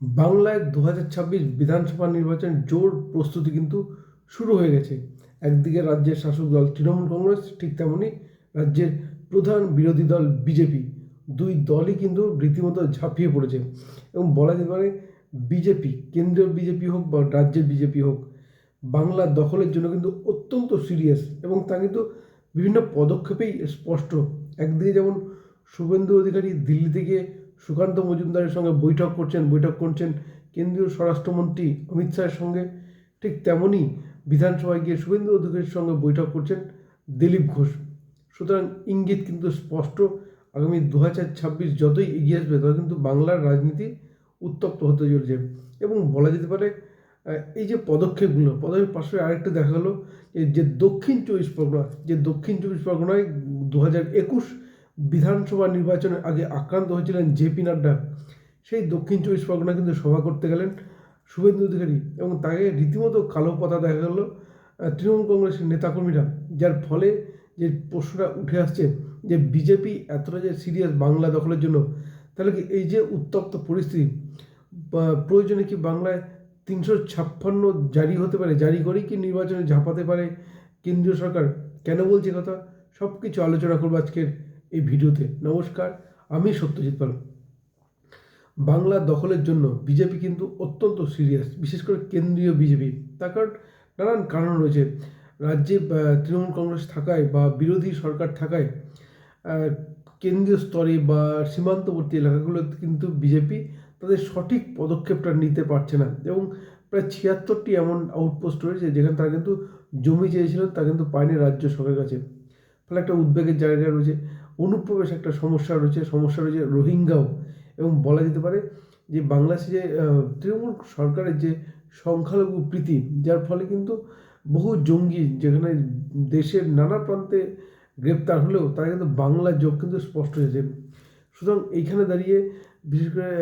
বাংলায় দু হাজার ছাব্বিশ বিধানসভা নির্বাচন জোর প্রস্তুতি কিন্তু শুরু হয়ে গেছে। একদিকে রাজ্যের শাসক দল তৃণমূল কংগ্রেস, ঠিক তেমনই রাজ্যের প্রধান বিরোধী দল বিজেপি। দুই দলই কিন্তু রীতিমতো ঝাঁপিয়ে পড়েছে এবং বলা যেতে পারে বিজেপি, কেন্দ্রীয় বিজেপি হোক বা রাজ্যের বিজেপি হোক বাংলা দখলের জন্য কিন্তু অত্যন্ত সিরিয়াস এবং তা কিন্তু বিভিন্ন পদক্ষেপেই স্পষ্ট। একদিকে যেমন শুভেন্দু অধিকারী দিল্লি থেকে সুকান্ত মজুমদারের সঙ্গে বৈঠক করছেন বৈঠক করছেন কেন্দ্রীয় স্বরাষ্ট্রমন্ত্রী অমিত শাহের সঙ্গে। ঠিক তেমনই বিধানসভায় গিয়ে শুভেন্দু অধিকারীর সঙ্গে বৈঠক করছেন দিলীপ ঘোষ। সুতরাং ইঙ্গিত কিন্তু স্পষ্ট, আগামী দু হাজার ছাব্বিশ যতই এগিয়ে আসবে তত কিন্তু বাংলার রাজনীতি উত্তপ্ত হতে চলেছে। এবং বলা যেতে পারে এই যে পদক্ষেপগুলো পদক্ষেপ পাশে আরেকটা দেখা গেলো, যে- যে দক্ষিণ চব্বিশ পরগনা, যে দক্ষিণ চব্বিশ পরগনায় দু হাজার একুশ বিধানসভা নির্বাচনের আগে আক্রান্ত হয়েছিলেন জেপি নাড্ডা। সেই দক্ষিণ চব্বিশ পরগনা কিন্তু সভা করতে গেলেন শুভেন্দু অধিকারী এবং তাকে রীতিমতো কালো পাতা দেখা গেল তৃণমূল কংগ্রেসের নেতাকর্মীরা, যার ফলে যে প্রশ্নটা উঠে আসছে যে বিজেপি এতটা যে সিরিয়াস বাংলা দখলের জন্য, তাহলে কি এই যে উত্তপ্ত পরিস্থিতি প্রয়োজনে কি বাংলায় তিনশো ছাপ্পান্ন জারি হতে পারে, জারি করেই কি নির্বাচনে ঝাঁপাতে পারে কেন্দ্রীয় সরকার? কেন বলছে কথা? সব কিছু আলোচনা করব আজকের এই ভিডিওতে। নমস্কার, আমি সত্যজিৎ পাল। বাংলা দখলের জন্য বিজেপি কিন্তু অত্যন্ত সিরিয়াস বিশেষ করে কেন্দ্রীয় বিজেপি। তার কারণ, নানান কারণ রয়েছে। রাজ্যে তৃণমূল কংগ্রেস থাকায় বা বিরোধী সরকার থাকায় কেন্দ্রীয় স্তরে বা সীমান্তবর্তী এলাকাগুলোতে কিন্তু বিজেপি তাদের সঠিক পদক্ষেপটা নিতে পারছে না। এবং প্রায় ছিয়াত্তরটি এমন আউটপোস্ট রয়েছে যেখানে তারা কিন্তু জমি চেয়েছিল তা কিন্তু পায়নি রাজ্য সরকারের কাছে। ফলে একটা উদ্বেগের জায়গা রয়েছে। অনুপ্রবেশ একটা সমস্যা রয়েছে সমস্যা রয়েছে রোহিঙ্গাও। এবং বলা যেতে পারে যে বাংলাদেশে যে তৃণমূল সরকারের যে সংখ্যালঘু প্রীতি, যার ফলে কিন্তু বহু জঙ্গি যেখানে দেশের নানা প্রান্তে গ্রেপ্তার হলেও তারা কিন্তু বাংলা যোগ কিন্তু স্পষ্ট হয়েছে। সুতরাং এইখানে দাঁড়িয়ে বিশেষ করে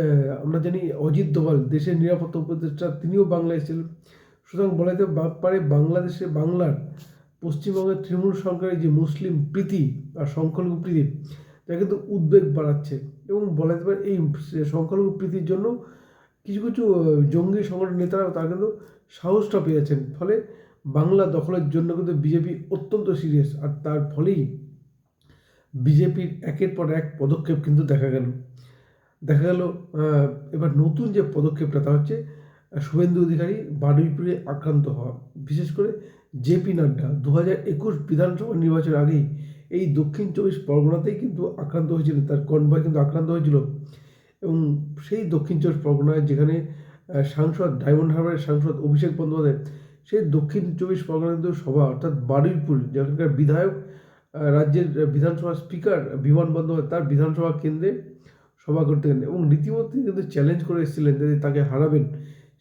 আমরা জানি অজিত দোভাল, দেশের নিরাপত্তা উপদেষ্টা, তিনিও বাংলায় এসেছিলেন। সুতরাং বলা যেতে পারে বাংলাদেশে বাংলার পশ্চিমবঙ্গের তৃণমূল সরকারের যে মুসলিম প্রীতি আর সংখ্যালঘু প্রীতি, তা কিন্তু উদ্বেগ বাড়াচ্ছে এবং বলা যেতে পারে এই সংখ্যালঘু প্রীতির জন্য কিছু কিছু জঙ্গি সংগঠন নেতারা তারা কিন্তু সাহসটা পেয়েছেন। ফলে বাংলা দখলের জন্য কিন্তু বিজেপি অত্যন্ত সিরিয়াস আর তার ফলেই বিজেপির একের পর এক পদক্ষেপ কিন্তু দেখা গেল। দেখা গেল এবার নতুন যে পদক্ষেপটা, তা হচ্ছে শুভেন্দু অধিকারী বারুইপুরে আক্রান্ত হওয়া। বিশেষ করে জেপি নাড্ডা দু হাজার একুশ বিধানসভা নির্বাচনের আগেই এই দক্ষিণ চব্বিশ পরগনাতেই কিন্তু আক্রান্ত হয়েছিলেন তার কনভয় কিন্তু আক্রান্ত হয়েছিল। এবং সেই দক্ষিণ চব্বিশ পরগনায় যেখানে সাংসদ, ডায়মন্ড হারবারের সাংসদ অভিষেক বন্দ্যোপাধ্যায়, সেই দক্ষিণ চব্বিশ পরগনা কিন্তু সভা, অর্থাৎ বারুইপুর, যেখানকার বিধায়ক রাজ্যের বিধানসভার স্পিকার বিমান বন্দ্যোপাধ্যায়, তার বিধানসভা কেন্দ্রে সভা করতে গেলেন এবং রীতিমতো কিন্তু চ্যালেঞ্জ করে এসেছিলেন যে তাকে হারাবেন।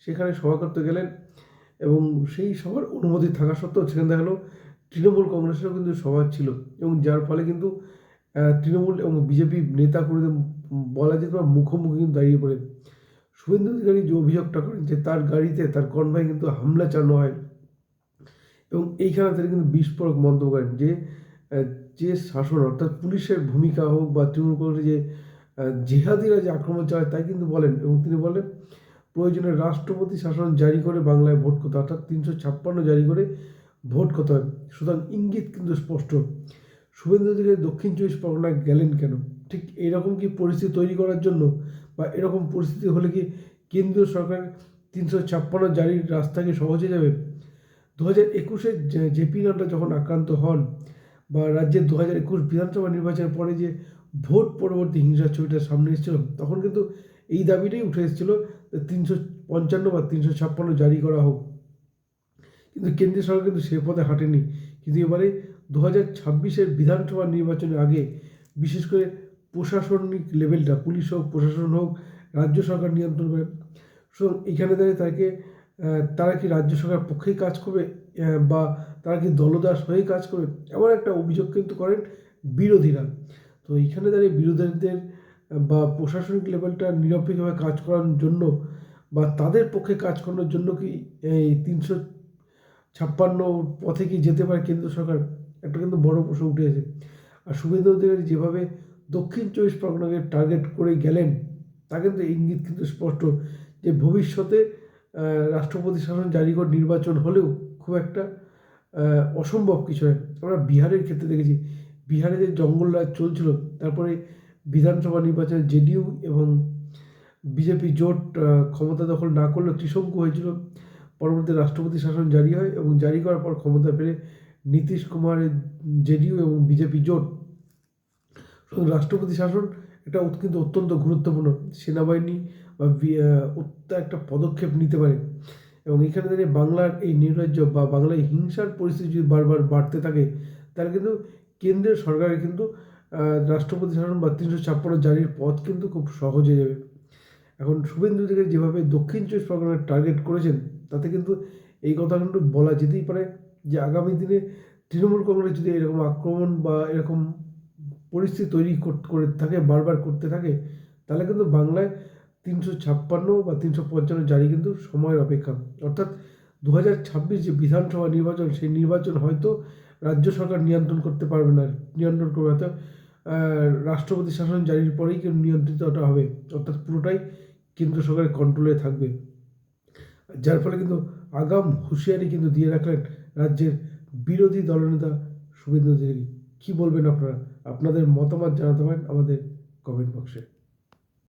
সেখানে সভা করতে গেলেন এবং সেই সভার অনুমতি থাকা সত্ত্বেও সেখানে দেখা গেলো তৃণমূল কংগ্রেসেরও কিন্তু সভা ছিল এবং যার ফলে কিন্তু তৃণমূল এবং বিজেপি নেতা কর্মীদের বলা যেতে পারে মুখোমুখি কিন্তু দাঁড়িয়ে পড়ে। শুভেন্দু অধিকারী যে অভিযোগটা করেন যে তার গাড়িতে, তার কনভয় কিন্তু হামলা চালানো হয় এবং এইখানে তিনি কিন্তু বিস্ফোরক মন্তব্য করেন যে যে শাসন অর্থাৎ পুলিশের ভূমিকা হোক বা তৃণমূল কংগ্রেসের যে জিহাদিরা যে আক্রমণ চালায় তাই কিন্তু বলেন এবং তিনি বলেন প্রয়োজনে রাষ্ট্রপতি শাসন জারি করে, বাংলায় ভোট করতে অর্থাৎ তিনশো ছাপ্পান্ন জারি করে ভোট করতে হয় সুতরাং ইঙ্গিত কিন্তু স্পষ্ট। শুভেন্দু অধিকারী দক্ষিণ চব্বিশ পরগনায় গেলেন কেন? ঠিক এইরকম কি পরিস্থিতি তৈরি করার জন্য? বা এরকম পরিস্থিতি হলে কি কেন্দ্রীয় সরকার তিনশো ছাপ্পান্ন জারির রাস্তাকে সহজে যাবে? দু হাজার একুশে জেপি নাড্ডা যখন আক্রান্ত হন বা রাজ্যের দু হাজার একুশ বিধানসভা নির্বাচনের পরে যে ভোট পরবর্তী হিংসার ছবিটা সামনে এসেছিল, তখন কিন্তু এই দাবিটাই উঠে এসেছিল তিনশো পঞ্চান্ন বা তিনশো ছাপ্পান্ন জারি করা হোক। কিন্তু কেন্দ্রীয় সরকার কিন্তু সে পথে হাঁটেনি। কিন্তু এবারে দু হাজার ছাব্বিশের বিধানসভা নির্বাচনের আগে বিশেষ করে প্রশাসনিক লেভেলটা, পুলিশ হোক, প্রশাসন হোক, রাজ্য সরকার নিয়ন্ত্রণ করে। সুতরাং এখানে দাঁড়িয়ে তাকে তারা কি রাজ্য সরকার পক্ষেই কাজ করবে বা তারা কি দলদাস হয়ে কাজ করবে, এমন একটা অভিযোগ কিন্তু করেন বিরোধীরা। তো এইখানে দাঁড়িয়ে বিরোধীদের বা প্রশাসনিক লেভেলটা নিরপেক্ষভাবে কাজ করার জন্য বা তাদের পক্ষে কাজ করানোর জন্য কি এই তিনশো ছাপ্পান্ন পথে কি যেতে পারে কেন্দ্র সরকার? একটা কিন্তু বড় প্রশ্ন উঠে আছে আর শুভেন্দু অধিকারী যেভাবে দক্ষিণ চব্বিশ পরগনাকে টার্গেট করে গেলেন, তা কিন্তু ইঙ্গিত কিন্তু স্পষ্ট যে ভবিষ্যতে রাষ্ট্রপতি শাসন জারি করে নির্বাচন হলেও খুব একটা অসম্ভব কিছু নয়। আমরা বিহারের ক্ষেত্রে দেখেছি, বিহারে যে জঙ্গলরাজ চলছিল, তারপরে বিধানসভা নির্বাচনে জেডিইউ এবং বিজেপি জোট ক্ষমতা দখল না করলেও ত্রিশঙ্কু হয়েছিল। পরবর্তী রাষ্ট্রপতি শাসন জারি হয় এবং জারি করার পর ক্ষমতা পেলে নীতিশ কুমারের জেডিইউ এবং বিজেপি জোট। রাষ্ট্রপতি শাসন, এটা কিন্তু অত্যন্ত গুরুত্বপূর্ণ। সেনাবাহিনী বা একটা পদক্ষেপ নিতে পারে। এবং এখানে দাঁড়িয়ে বাংলার এই নির্রাজ্য বা বাংলায় হিংসার পরিস্থিতি যদি বারবার বাড়তে থাকে, তাহলে কিন্তু কেন্দ্রের সরকারের কিন্তু রাষ্ট্রপতি শাসন বা তিনশো ছাপ্পান্ন জারির পথ কিন্তু খুব সহজ হয়ে যাবে। এখন শুভেন্দু অধিকারী যেভাবে দক্ষিণ চব্বিশ পরগনার টার্গেট করেছেন, তাতে কিন্তু এই কথা কিন্তু বলা যেতেই পারে যে আগামী দিনে তৃণমূল কংগ্রেস যদি এরকম আক্রমণ বা এরকম পরিস্থিতি তৈরি কর- থাকে, বারবার করতে থাকে, তাহলে কিন্তু বাংলায় তিনশো ছাপ্পান্ন বা তিনশো পঞ্চান্ন জারি কিন্তু সময়ের অপেক্ষা। অর্থাৎ দু হাজার ছাব্বিশ যে বিধানসভা নির্বাচন, সেই নির্বাচন হয়তো রাজ্য সরকার নিয়ন্ত্রণ করতে পারবে না, নিয়ন্ত্রণ করবে হয়তো রাষ্ট্রপতি শাসন জারির পরেই কিন্তু নিয়ন্ত্রিতটা হবে। অর্থাৎ পুরোটাই কেন্দ্র সরকারের কন্ট্রোলে থাকবে। যার ফলে কিন্তু আগাম হুঁশিয়ারি কিন্তু দিয়ে রাখলেন রাজ্যের বিরোধী দলনেতা শুভেন্দু অধিকারী। কী বলবেন আপনারা? আপনাদের মতামত জানাতে পারেন আমাদের কমেন্ট বক্সে